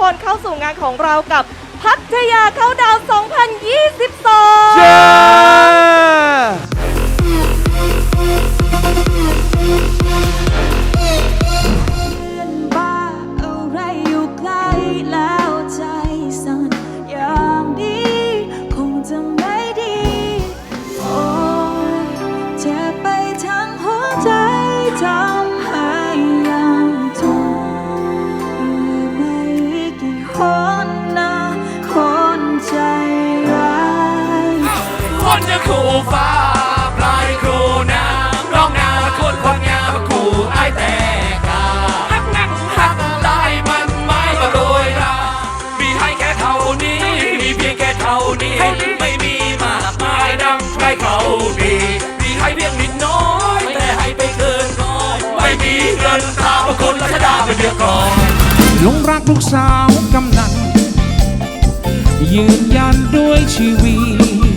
คนเข้าสู่งานของเรากับพัทยาเข้าดาว 2022 ม่มีมากมายดังใครเขาดี มีให้เพียงนิดน้อย แต่ให้ไปเกินร้อย ไม่มีเงินตามคนรัชดาเป็นเดือดก่อนหลงรักลูกสาวกำนันยืนยันด้วยชีวิต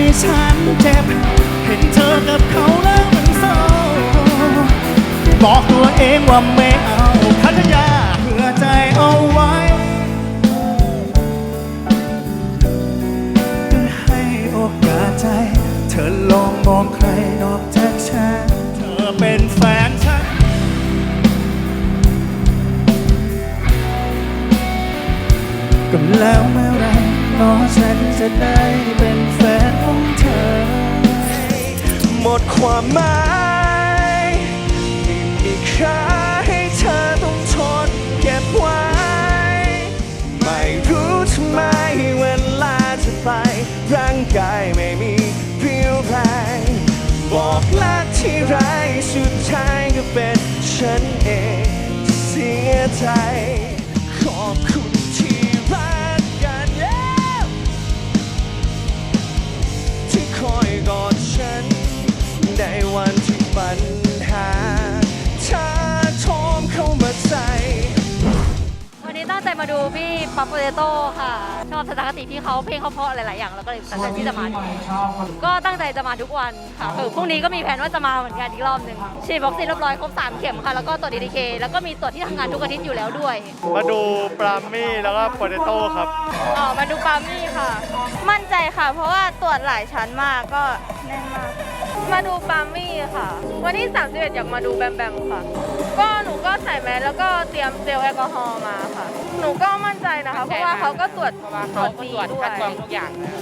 ให้ฉันเจ็บ เห็นเธอกับเขาแล้วมันเศร้า บอกตัวเองว่าไม่เอาพัทยาเพื่อใจเอาไว้ ให้โอกาสใจ เธอลองมองใครนอกจากฉัน เธอเป็นแฟนฉันก็แล้วเมื่อไหรน้อฉันจะได้เป็นแฟน หมดความหมายไม่มีค่าให้เธอต้องทนเก็บไว้ ไม่รู้ทำไมเวลาจะไป ร่างกายไม่มีเรี่ยวแรงบอกรักที่ไรสุดท้ายก็เป็นฉันเองเสียใจ ปั๊บโปเตโต้ค่ะ ชอบทัศนคติพี่เขาเพลงเขาเพราะหลาย ๆ อย่าง แล้วก็เลยตั้งใจที่จะมาดูก็ตั้งใจจะมาทุกวันค่ะเออพรุ่งนี้ก็มีแผนว่าจะมาเหมือนกันอีกรอบหนึ่งฉีดวัคซีนเรียบร้อยครบ3เข็มค่ะ แล้วก็ตรวจดีดีเคแล้วก็มีตรวจที่ทำงานทุกอาทิตย์อยู่แล้วด้วย มาดูปรามมี่แล้วก็โปเตโต้ครับ อ๋อ มาดูปามี่ค่ะ มั่นใจค่ะ เพราะว่าตรวจหลายชั้นมากก็แน่นมาก มาดูปามี่ค่ะ วันที่31อยากมาดูแบมแบมค่ะ ก็หนูก็ใส่แมสแล้วก็เตรียมเจลแอลกอฮอล์มาค่ะ หนูก็มั่น ใจนะคะ เพราะว่าเขาก็ตรวจเพราะว่าเขาก็ตรวจคัดกรองทุกอย่างแล้ว